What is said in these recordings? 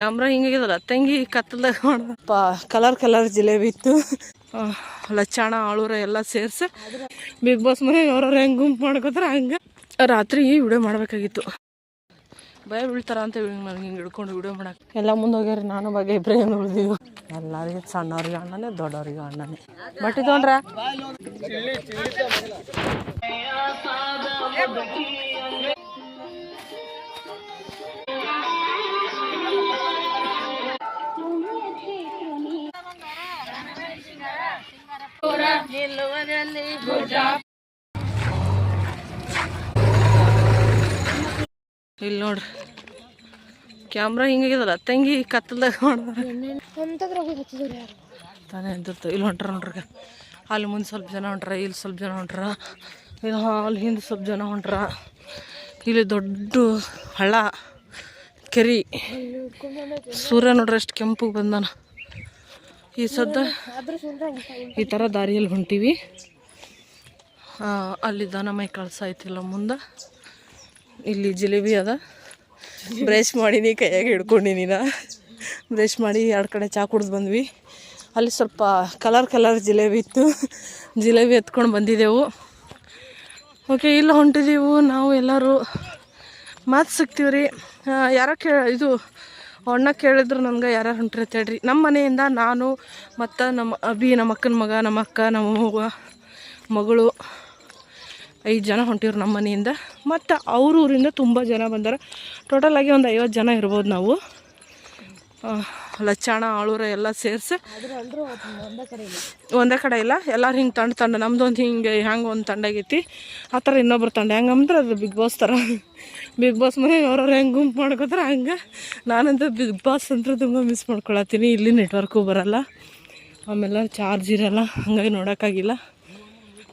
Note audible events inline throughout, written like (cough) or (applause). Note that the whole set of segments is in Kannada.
ಕ್ಯಾಮ್ರಾ ಹಿಂಗಾಗಿದಲ್ಲ ತಂಗಿ ಕತ್ತಲ್ದಾಗ ಮಾಡಪ್ಪ ಕಲರ್ ಕಲರ್ ಜಿಲೇಬಿ ಇತ್ತು. ಲಚ್ಚಾಣ ಆಳೂರ ಎಲ್ಲ ಸೇರಿಸಿ ಬಿಗ್ ಬಾಸ್ ಮನೆ ಅವ್ರವ್ರ ಹೆಂಗೆ ಗುಂಪು ಮಾಡ್ಕೋತಾರ ಹಂಗೆ ರಾತ್ರಿ ವಿಡಿಯೋ ಮಾಡಬೇಕಾಗಿತ್ತು. ಭಯ ಬೀಳ್ತಾರ ಅಂತ ನನಗೆ ಹಿಂಗೆ ಹಿಡ್ಕೊಂಡು ವಿಡಿಯೋ ಮಾಡಕ್ಕೆ ಎಲ್ಲ ಮುಂದೆ ಹೋಗ್ಯಾರ ನಾನು ಬಗ್ಗೆ ಇಬ್ಬರೇ ಏನು ಉಳಿದೀವಿ ಎಲ್ಲರಿಗೆ ಸಣ್ಣವ್ರಿಗೆ ಅಣ್ಣನೇ ದೊಡ್ಡವ್ರಿಗೆ ಅಣ್ಣನೇ. ಬಟ್ಟೆ ತೊಗೊಂಡ್ರ? ಇಲ್ಲಿ ನೋಡ್ರಿ. ಕ್ಯಾಮ್ರಾ ಹಿಂಗಾಗಿದಲ್ಲ ತಂಗಿ ಕತ್ತಲ್ದಾಗ ತಾನೇ ಎದ್ದಿರ್ತ. ಇಲ್ಲಿ ಹೊಂಟ್ರ ನೋಡ್ರಿ. ಅಲ್ಲಿ ಮುಂದೆ ಸ್ವಲ್ಪ ಜನ ಹೊಂಟ್ರ, ಇಲ್ಲಿ ಸ್ವಲ್ಪ ಜನ ಹೊಂಟ್ರ, ಇಲ್ಲಿ ಅಲ್ಲಿ ಹಿಂದೆ ಸ್ವಲ್ಪ ಜನ ಹೊಂಟ್ರ. ಇಲ್ಲಿ ದೊಡ್ಡ ಹಳ್ಳ, ಕೆರಿ. ಸೂರ್ಯ ನೋಡ್ರಿ ಎಷ್ಟು ಕೆಂಪಗೆ ಬಂದಾನ. ಈ ಸದ್ದ ಈ ಥರ ದಾರಿಯಲ್ಲಿ ಹೊಂಟೀವಿ. ಅಲ್ಲಿ ದನ ಮೈ ಕಳ್ಸಾಯ್ತಿಲ್ಲ ಮುಂದೆ. ಇಲ್ಲಿ ಜಿಲೇಬಿ ಅದ. ಬ್ರಷ್ ಮಾಡೀನಿ ಕೈಯಾಗ ಹಿಡ್ಕೊಂಡಿನಿ ನಾ ಬ್ರಷ್ ಮಾಡಿ ಎರಡು ಕಡೆ ಚಾ ಕುಡ್ದು ಬಂದ್ವಿ. ಅಲ್ಲಿ ಸ್ವಲ್ಪ ಕಲರ್ ಕಲರ್ ಜಿಲೇಬಿ ಇತ್ತು. ಜಿಲೇಬಿ ಎತ್ಕೊಂಡು ಬಂದಿದ್ದೆವು ಓಕೆ ಇಲ್ಲಿ ಹೊಂಟಿದ್ದೀವು ನಾವು ಎಲ್ಲರೂ ಮಾತು ಸಿಗ್ತೀವಿ ರೀ ಯಾರೋ ಕೇ ಇದು ಅಣ್ಣ ಕೇಳಿದ್ರು ನನ್ಗೆ ಯಾರು ಹೊಂಟ್ರಿ ರೀ ಹೇಳ್ರಿ. ನಮ್ಮ ಮನೆಯಿಂದ ನಾನು ಮತ್ತು ನಮ್ಮ ಅಭಿ, ನಮ್ಮ ಅಕ್ಕನ ಮಗ, ನಮ್ಮ ಅಕ್ಕ, ನಮ್ಮ ಮಗ, ಮಗಳು ಐದು ಜನ ಹೊಂಟಿವ್ರು ನಮ್ಮ ಮನೆಯಿಂದ. ಮತ್ತು ಅವ್ರ ಊರಿಂದ ತುಂಬ ಜನ ಬಂದಾರ. ಟೋಟಲಾಗಿ ಒಂದು ಐವತ್ತು ಜನ ಇರ್ಬೋದು ನಾವು. ಲಚ್ಚಾಣ ಆಳೂರ ಎಲ್ಲ ಸೇರಿಸಿ ಒಂದೇ ಕಡೆ ಇಲ್ಲ. ಎಲ್ಲರೂ ಹಿಂಗೆ ತಂಡ ತಂಡ ನಮ್ದು ಒಂದು ಹಿಂಗೆ ಹೆಂಗೆ ಒಂದು ತಂಡ ಆಗೈತಿ. ಆ ಥರ ಇನ್ನೊಬ್ರು ತಂಡ. ಹೆಂಗಂದ್ರೆ ಅದು ಬಿಗ್ ಬಾಸ್ ಥರ. ಬಿಗ್ ಬಾಸ್ ಮನೆ ಅವ್ರವ್ರು ಹೆಂಗೆ ಗುಂಪು ಮಾಡ್ಕೋತಾರೆ ಹಂಗೆ. ನಾನಂತೂ ಬಿಗ್ ಬಾಸ್ ಅಂದ್ರೆ ತುಂಬ ಮಿಸ್ ಮಾಡ್ಕೊಳತ್ತೀನಿ. ಇಲ್ಲಿ ನೆಟ್ವರ್ಕು ಬರಲ್ಲ. ಆಮೇಲೆ ಚಾರ್ಜ್ ಇರಲ್ಲ. ಹಂಗಾಗಿ ನೋಡೋಕ್ಕಾಗಿಲ್ಲ.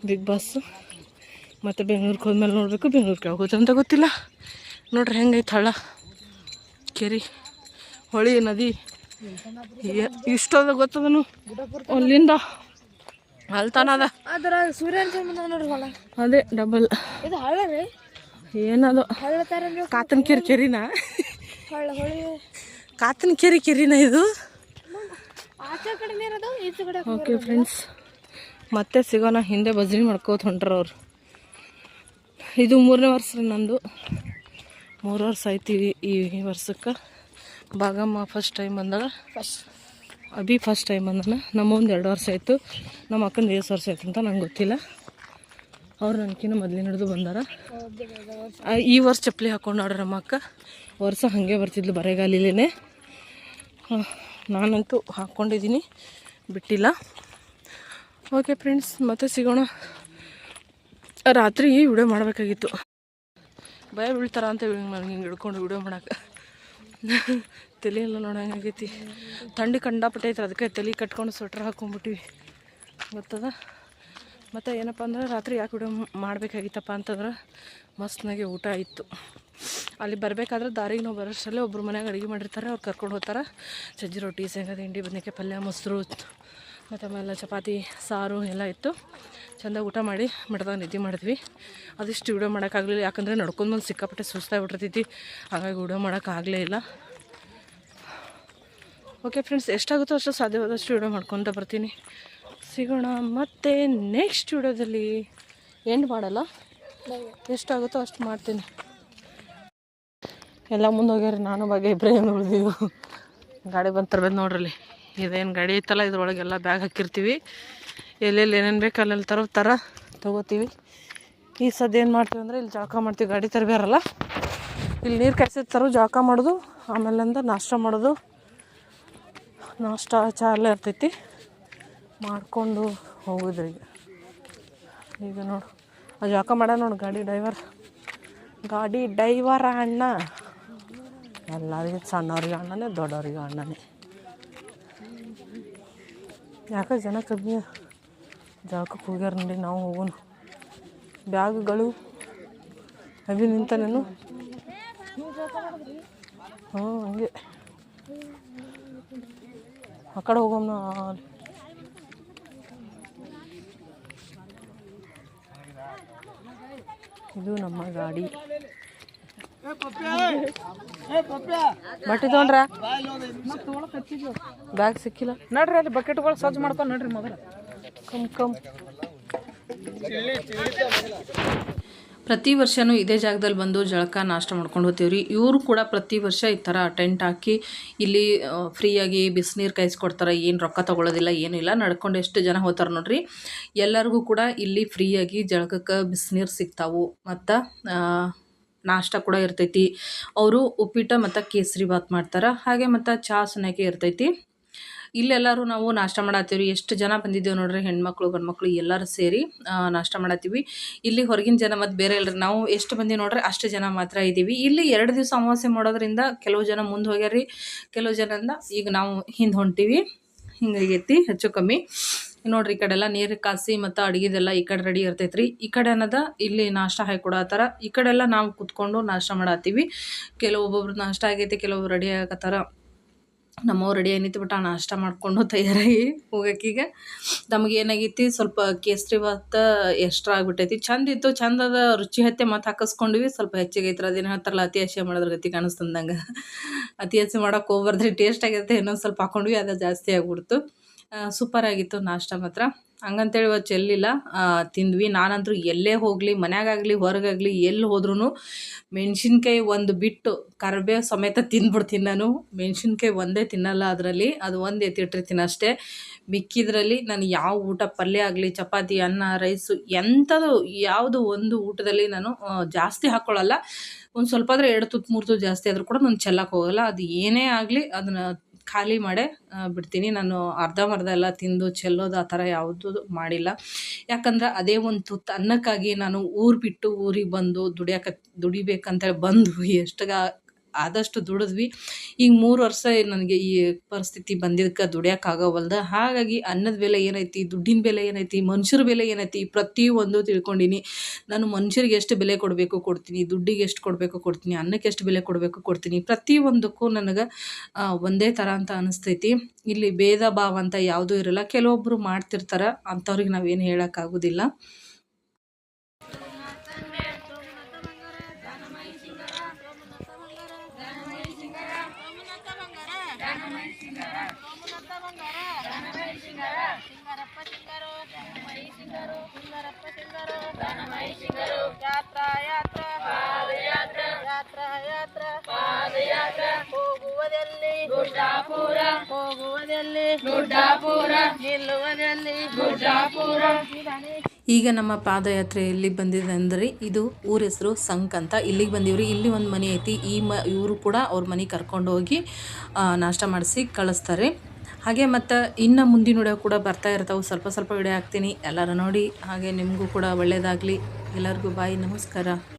Bigg Boss. ಮತ್ತು ಬೆಂಗ್ಳೂರಿಗೆ ಹೋದ್ಮೇಲೆ ನೋಡಬೇಕು. ಬೆಂಗ್ಳೂರಿಗೆ ಹೋಗುತ್ತೆ ಅಂತ ಗೊತ್ತಿಲ್ಲ. ನೋಡ್ರಿ ಹೆಂಗೈತೆ ಹಳ್ಳ. ಕೆರಿ ಹೊಳಿ ನದಿ. ಇಷ್ಟದ ಗೊತ್ತದನು? ಅಲ್ಲಿಂದ ಅಲ್ತಾನದ. ತನ ಅದ ಅದರ ಸೂರ್ಯನ ಹೊಲ. ಅದೇ ಡಬಲ್ ಇದು ಹಳ್ಳ ರೀ. ಏನದು? ಕಾತನ ಕೆರಿ ಕೆರಿನ? ಕಾತನ ಕೆರಿ ಕೆರಿನ ಇದು? ಓಕೆ ಫ್ರೆಂಡ್ಸ್ ಮತ್ತೆ ಸಿಗೋಣ ಹಿಂದೆ ಬಜ್ರಿ ಮಾಡ್ಕೋತ ಹೊಂಟ್ರ ಅವ್ರು. ಇದು ಮೂರನೇ ವರ್ಷ ರೀ ನಂದು. ಮೂರು ವರ್ಷ ಆಯ್ತೀವಿ ಈ- ಈ ವರ್ಷಕ್ಕೆ. ಭಾಗಮ್ಮ ಫಸ್ಟ್ ಟೈಮ್ ಬಂದಾಗ ಫಸ್ಟ್ ಅಭಿ ಫಸ್ಟ್ ಟೈಮ್ ಬಂದನ ನಮ್ಮ ಒಂದು ಎರಡು ವರ್ಷ ಆಯಿತು. ನಮ್ಮ ಅಕ್ಕಂದು ಎಷ್ಟು ವರ್ಷ ಆಯ್ತು ಅಂತ ನಂಗೆ ಗೊತ್ತಿಲ್ಲ. ಅವ್ರು ನನಗಿನ್ನ ಮೊದಲಿನ ಹಿಡಿದು ಬಂದಾರ. ಈ ವರ್ಷ ಚಪ್ಪಲಿ ಹಾಕೊಂಡು ನೋಡ್ರಿ ನಮ್ಮ ಅಕ್ಕ. ವರ್ಷ ಹಾಗೆ ಬರ್ತಿದ್ಲು ಬರೆಗಾಲಿಲೇ ನಾನಂತೂ ಹಾಕ್ಕೊಂಡಿದ್ದೀನಿ ಬಿಟ್ಟಿಲ್ಲ. ಓಕೆ ಫ್ರೆಂಡ್ಸ್ ಮತ್ತೆ ಸಿಗೋಣ. ರಾತ್ರಿ ವಿಡಿಯೋ ಮಾಡಬೇಕಾಗಿತ್ತು. ಭಯ ಬೀಳ್ತಾರ ಅಂತ ನನಗೆ ಹಿಂಗೆ ಹಿಡ್ಕೊಂಡು ವಿಡಿಯೋ ಮಾಡಕ್ಕೆ (laughs) ತಲೆ ಎಲ್ಲ ನೋಡಂಗಾಗೈತಿ ಥಂಡಿ ಕಂಡಾಪಟ್ಟೆ ಐತೆ ಅದಕ್ಕೆ ತಲೆ ಕಟ್ಕೊಂಡು ಸ್ವೆಟ್ರ್ ಹಾಕೊಂಡ್ಬಿಟ್ಟಿವಿ. ಗೊತ್ತದ? ಮತ್ತು ಏನಪ್ಪ ಅಂದ್ರೆ ರಾತ್ರಿ ಯಾಕೆ ವಿಡಿಯೋ ಮಾಡಬೇಕಾಗಿತ್ತಪ್ಪ ಅಂತಂದ್ರೆ ಮಸ್ತ್ನಾಗೆ ಊಟ ಇತ್ತು. ಅಲ್ಲಿ ಬರಬೇಕಾದ್ರೆ ದಾರಿಗೆ ನಾವು ಬರೋಷ್ಟರಲ್ಲೇ ಒಬ್ರು ಮನೆಯಾಗ ಅಡುಗೆ ಮಾಡಿರ್ತಾರೆ, ಅವ್ರು ಕರ್ಕೊಂಡು ಹೋಗ್ತಾರೆ. ಸಜ್ಜಿ ರೊಟ್ಟಿ ಶೇಂಗಾ ತಿಂಡಿ ಬದನೆಕಾಯಿ ಪಲ್ಯ, ಮೊಸರು, ಮತ್ತು ಆಮೇಲೆ ಚಪಾತಿ, ಸಾರು ಎಲ್ಲ ಇತ್ತು. ಚೆಂದ ಊಟ ಮಾಡಿ ಮಠದಾಗ ನಿದ್ದೆ ಮಾಡಿದ್ವಿ. ಅದಿಷ್ಟು ವಿಡಿಯೋ ಮಾಡೋಕ್ಕಾಗಲಿಲ್ಲ, ಯಾಕಂದರೆ ನಡ್ಕೊಂಡು ಬಂದು ಸಿಕ್ಕಾಪಟ್ಟೆ ಸುಸ್ತಾಗಿ ಬಿಟ್ಟಿರ್ತೈತಿ. ಹಾಗಾಗಿ ವಿಡಿಯೋ ಮಾಡೋಕ್ಕಾಗಲೇ ಇಲ್ಲ. ಓಕೆ ಫ್ರೆಂಡ್ಸ್ ಎಷ್ಟಾಗುತ್ತೋ ಅಷ್ಟು ಸಾಧ್ಯವಾದಷ್ಟು ವಿಡಿಯೋ ಮಾಡ್ಕೊತ ಬರ್ತೀನಿ. ಸಿಗೋಣ ಮತ್ತೆ ನೆಕ್ಸ್ಟ್ ವಿಡಿಯೋದಲ್ಲಿ. ಎಂಡ್ ಮಾಡಲ್ಲ. ಎಷ್ಟಾಗುತ್ತೋ ಅಷ್ಟು ಮಾಡ್ತೀನಿ. ಎಲ್ಲ ಮುಂದೆ ಹೋಗ್ಯಾರ ನಾನು ಬಗ್ಗೆ ಇಬ್ಬರೇ ಏನು ಉಳಿದೀವಿ ಗಾಡಿ ಬಂದು ತರಬೇಕು ನೋಡ್ರಲ್ಲಿ ಇದೇನು ಗಾಡಿ ಐತಲ್ಲ, ಇದ್ರೊಳಗೆಲ್ಲ ಬ್ಯಾಗ್ ಹಾಕಿರ್ತೀವಿ. ಎಲ್ಲೆಲ್ಲಿ ಏನೇನು ಬೇಕು ಅಲ್ಲೆಲ್ಲಿ ತರೋ ಥರ ತೊಗೋತೀವಿ. ಈ ಸದ್ಯ ಏನು ಮಾಡ್ತೀವಿ ಅಂದರೆ ಇಲ್ಲಿ ಜಳಕ ಮಾಡ್ತೀವಿ. ಗಾಡಿ ತರಬೇರಲ್ಲ? ಇಲ್ಲಿ ನೀರು ಕಾಯಿಸಿದ ತರೋ ಜಳಕ ಮಾಡೋದು, ಆಮೇಲಿಂದ ನಾಷ್ಟ ಮಾಡೋದು. ನಾಷ್ಟ ಚಾ ಎಲ್ಲ ಇರ್ತೈತಿ. ಮಾಡಿಕೊಂಡು ಹೋಗೋದು ಈಗ. ಈಗ ನೋಡು. ಆ ಜಳಕ ಮಾಡ ನೋಡು ಗಾಡಿ ಡ್ರೈವರ್. ಗಾಡಿ ಡೈವರ ಅಣ್ಣ. ಎಲ್ಲರಿಗೆ ಸಣ್ಣವ್ರಿಗೆ ಅಣ್ಣನೇ, ದೊಡ್ಡವ್ರಿಗೆ ಅಣ್ಣನೇ. ಯಾಕೆ ಜನ ಕಮ್ಮಿ ಜಳಕಕ್ಕೆ ಹೋಗ್ಯಾರ ನೋಡಿ ನಾವು ಹೋಗೋಣ. ಬ್ಯಾಗ್ಗಳು ಅಭಿ ನಿಂತಾನೇನು? ಹ್ಞೂ, ಹಂಗೆ. ಆ ಕಡೆ ಹೋಗೋಣ ಇದು ನಮ್ಮ ಗಾಡಿ. ಬಟ್ಟೆ ತೊಗೊಂಡ್ರ? ಬ್ಯಾಗ್ ಸಿಕ್ಕಿಲ್ಲ. ನಡ್ರಿ ಅಲ್ಲಿ ಬಕೆಟ್ಗಳು ಸಜ್ಜು ಮಾಡ್ಕೊಂಡು ನಡ್ರಿ ಮೊದಲು ಪ್ರತಿ ವರ್ಷವೂ ಇದೇ ಜಾಗದಲ್ಲಿ ಬಂದು ಜಳಕ ನಾಷ್ಟ ಮಾಡ್ಕೊಂಡು ಹೋಗ್ತೀವ್ರಿ. ಇವರು ಕೂಡ ಪ್ರತಿ ವರ್ಷ ಈ ಥರ ಟೆಂಟ್ ಹಾಕಿ ಇಲ್ಲಿ ಫ್ರೀಯಾಗಿ ಬಿಸಿನೀರು ಕಾಯಿಸ್ಕೊಡ್ತಾರೆ. ಏನು ರೊಕ್ಕ ತೊಗೊಳೋದಿಲ್ಲ ಏನೂ ಇಲ್ಲ. ನಡ್ಕೊಂಡು ಎಷ್ಟು ಜನ ಹೋಗ್ತಾರೆ ನೋಡ್ರಿ. ಎಲ್ಲರಿಗೂ ಕೂಡ ಇಲ್ಲಿ ಫ್ರೀಯಾಗಿ ಜಳಕಕ್ಕೆ ಬಿಸಿನೀರು ಸಿಗ್ತಾವು. ಮತ್ತು ನಾಷ್ಟ ಕೂಡ ಇರ್ತೈತಿ. ಅವರು ಉಪ್ಪಿಟ್ಟು ಮತ್ತು ಕೇಸರಿ ಬಾತ್ ಮಾಡ್ತಾರೆ. ಹಾಗೆ ಮತ್ತು ಚಹಾ ಸುನಾಕೆ ಇರ್ತೈತಿ. ಇಲ್ಲೆಲ್ಲರೂ ನಾವು ನಾಷ್ಟ ಮಾಡತ್ತೀವಿ ರೀ ಎಷ್ಟು ಜನ ಬಂದಿದ್ದೇವೆ ನೋಡ್ರಿ, ಹೆಣ್ಮಕ್ಳು, ಗಂಡ್ಮಕ್ಳು ಎಲ್ಲರೂ ಸೇರಿ ನಾಷ್ಟ ಮಾಡತ್ತೀವಿ. ಇಲ್ಲಿ ಹೊರಗಿನ ಜನ ಮತ್ತು ಬೇರೆ ಎಲ್ಲರೂ ನಾವು ಎಷ್ಟು ಬಂದೀವಿ ನೋಡ್ರಿ, ಅಷ್ಟು ಜನ ಮಾತ್ರ ಇದ್ದೀವಿ ಇಲ್ಲಿ ಎರಡು ದಿವಸ ಅಮಾವಾಸ್ಯೆ ಮಾಡೋದ್ರಿಂದ ಕೆಲವು ಜನ ಮುಂದೆ ಹೋಗ್ಯಾರಿ ಕೆಲವು ಜನರಿಂದ ಈಗ ನಾವು ಹಿಂದೆ ಹೊಂಟೀವಿ. ಹಿಂಗಾಗೈತಿ ಹೆಚ್ಚು ಕಮ್ಮಿ. ನೋಡ್ರಿ, ಈ ಕಡೆ ಎಲ್ಲ ನೀರು ಕಾಸಿ ಮತ್ತು ಅಡುಗೆದೆಲ್ಲ ಈ ಕಡೆ ರೆಡಿ ಇರ್ತೈತ್ರಿ. ಈ ಕಡೆ ಅನ್ನೋದ ಇಲ್ಲಿ ನಾಷ್ಟ ಹಾಕಿ ಈ ಕಡೆ ಎಲ್ಲ ನಾವು ಕುತ್ಕೊಂಡು ನಾಷ್ಟ ಮಾಡತ್ತೀವಿ. ಕೆಲವೊಬ್ಬೊಬ್ರು ನಾಷ್ಟ ಆಗೈತಿ, ಕೆಲವೊಬ್ರು ರೆಡಿ ಆಗತ್ತಾರ. ನಮ್ಮವ್ರು ರೆಡಿ ನಿಂತು ಬಿಟ್ಟು ನಾಷ್ಟ ಮಾಡಿಕೊಂಡು ತಯಾರಾಗಿ ಹೋಗಕ್ಕೀಗ. ನಮಗೆ ಏನಾಗೈತಿ ಸ್ವಲ್ಪ ಕೇಸರಿ ಭಾತ ಎಕ್ಸ್ಟ್ರಾ ಆಗಿಬಿಟ್ಟೈತಿ. ಚಂದ ಇತ್ತು, ಚಂದದ ರುಚಿ ಹತ್ತೆ ಮತ್ತು ಹಾಕಿಸ್ಕೊಂಡ್ವಿ. ಸ್ವಲ್ಪ ಹೆಚ್ಚಿಗೆ ಐತ್ರ. ಅದೇನು ಹೇಳ್ತಾರಲ್ಲ, ಅತಿ ಹಸಿ ಮಾಡೋದ್ರ ಗತಿ ಕಾಣಿಸ್ತಂದಂಗೆ. ಅತಿ ಹಸಿ ಮಾಡೋಕೆ ಹೋಗ್ಬಾರ್ದ್ರಿ ಟೇಸ್ಟ್ ಆಗಿರುತ್ತೆ ಇನ್ನೊಂದು ಸ್ವಲ್ಪ ಹಾಕೊಂಡ್ವಿ, ಅದು ಜಾಸ್ತಿ ಆಗಿಬಿಡ್ತು. ಸೂಪರ್ ಆಗಿತ್ತು ನಾಷ್ಟ ಮಾತ್ರ. ಹಂಗಂತೇಳಿ ಇವತ್ತು ಚೆಲ್ಲಿಲ್ಲ. ತಿಂದ್ವಿ. ನಾನಂತೂ ಎಲ್ಲೇ ಹೋಗಲಿ, ಮನ್ಯಾಗಾಗಲಿ, ಹೊರಗಾಗಲಿ, ಎಲ್ಲಿ ಹೋದ್ರೂ ಮೆಣಸಿನ್ಕಾಯಿ ಒಂದು ಬಿಟ್ಟು ಕರಿಬೇವು ಸಮೇತ ತಿಂದ್ಬಿಡ್ತೀನಿ ನಾನು. ಮೆಣಸಿನ್ಕಾಯಿ ಒಂದೇ ತಿನ್ನಲ್ಲ ಅದರಲ್ಲಿ. ಅದು ಒಂದು ಎತ್ತಿಟ್ಟಿರ್ತೀನಿ ಅಷ್ಟೇ. ಮಿಕ್ಕಿದ್ರಲ್ಲಿ ನಾನು ಯಾವ ಊಟ ಪಲ್ಯ ಆಗಲಿ, ಚಪಾತಿ, ಅನ್ನ, ರೈಸು ಎಂಥದ್ದು ಯಾವುದು ಒಂದು ಊಟದಲ್ಲಿ ನಾನು ಜಾಸ್ತಿ ಹಾಕ್ಕೊಳ್ಳಲ್ಲ ಒಂದು ಸ್ವಲ್ಪ ಆದರೆ ಎರಡು ತುತ್ತು, ಮೂರು ತುತ್ತು ಜಾಸ್ತಿ ಆದರೂ ಕೂಡ ನಾನು ಚೆಲ್ಲಕ್ಕೆ ಹೋಗಲ್ಲ. ಅದು ಏನೇ ಆಗಲಿ, ಅದನ್ನು ಖಾಲಿ ಮಾಡೇ ಬಿಡ್ತೀನಿ. ನಾನು ಅರ್ಧಂಬರ್ಧ ಎಲ್ಲ ತಿಂದು ಚೆಲ್ಲೋದು ಆ ಥರ ಯಾವುದು ಮಾಡಿಲ್ಲ. ಯಾಕಂದ್ರೆ ಅದೇ ಒಂದು ತುತ್ತು ಅನ್ನಕ್ಕಾಗಿ ನಾನು ಊರು ಬಿಟ್ಟು ಊರಿಗೆ ಬಂದು ದುಡಿಯಕ್ಕೆ ದುಡಿಬೇಕಂತೇಳಿ ಬಂದು (laughs) ಎಷ್ಟಗ ಆದಷ್ಟು ದುಡಿದ್ವಿ. ಈಗ ಮೂರು ವರ್ಷ ನನಗೆ ಈ ಪರಿಸ್ಥಿತಿ ಬಂದಿದ್ದಕ್ಕೆ ದುಡಿಯೋಕ್ಕಾಗವಲ್ದ ಹಾಗಾಗಿ ಅನ್ನದ ಬೆಲೆ ಏನೈತಿ, ದುಡ್ಡಿನ ಬೆಲೆ ಏನೈತಿ, ಮನುಷ್ಯರ ಬೆಲೆ ಏನೈತಿ ಪ್ರತಿಯೊಂದು ತಿಳ್ಕೊಂಡಿನಿ. ನಾನು ಮನುಷ್ಯರಿಗೆ ಎಷ್ಟು ಬೆಲೆ ಕೊಡಬೇಕು ಕೊಡ್ತೀನಿ, ದುಡ್ಡಿಗೆ ಎಷ್ಟು ಕೊಡಬೇಕು ಕೊಡ್ತೀನಿ, ಅನ್ನಕ್ಕೆ ಎಷ್ಟು ಬೆಲೆ ಕೊಡಬೇಕು ಕೊಡ್ತೀನಿ ಪ್ರತಿಯೊಂದಕ್ಕೂ ನನಗೆ ಒಂದೇ ಥರ ಅಂತ ಅನಿಸ್ತೈತಿ. ಇಲ್ಲಿ ಭೇದ ಭಾವ ಅಂತ ಯಾವುದೂ ಇರಲ್ಲ. ಕೆಲವೊಬ್ಬರು ಮಾಡ್ತಿರ್ತಾರೆ, ಅಂಥವ್ರಿಗೆ ನಾವೇನು ಹೇಳೋಕ್ಕಾಗೋದಿಲ್ಲ. ಗುಡ್ಡಾಪುರ. ಗುಡ್ಡಾಪುರ. ಈಗ ನಮ್ಮ ಪಾದಯಾತ್ರೆ ಎಲ್ಲಿ ಬಂದಿದೆ ಅಂದರೆ ಇದು ಊರ ಹೆಸರು ಸಂಕ್ ಅಂತ. ಇಲ್ಲಿಗೆ ಬಂದಿವ್ರಿ. ಇಲ್ಲಿ ಒಂದು ಮನೆ ಐತಿ. ಈ ಮ ಇವರು ಕೂಡ ಅವ್ರ ಮನೆ ಕರ್ಕೊಂಡು ಹೋಗಿ ಆ, ನಾಷ್ಟ ಮಾಡಿಸಿ ಕಳಿಸ್ತಾರೆ. ಹಾಗೆ ಮತ್ತು ಇನ್ನು ಮುಂದಿನ ವಿಡಿಯೋ ಕೂಡ ಬರ್ತಾ ಇರ್ತಾವೆ. ಸ್ವಲ್ಪ ಸ್ವಲ್ಪ ವಿಡಿಯೋ ಹಾಕ್ತೀನಿ. ಎಲ್ಲರೂ ನೋಡಿ ಹಾಗೆ ನಿಮಗೂ ಕೂಡ ಒಳ್ಳೆಯದಾಗಲಿ ಎಲ್ಲರಿಗೂ ಬಾಯಿ. ನಮಸ್ಕಾರ.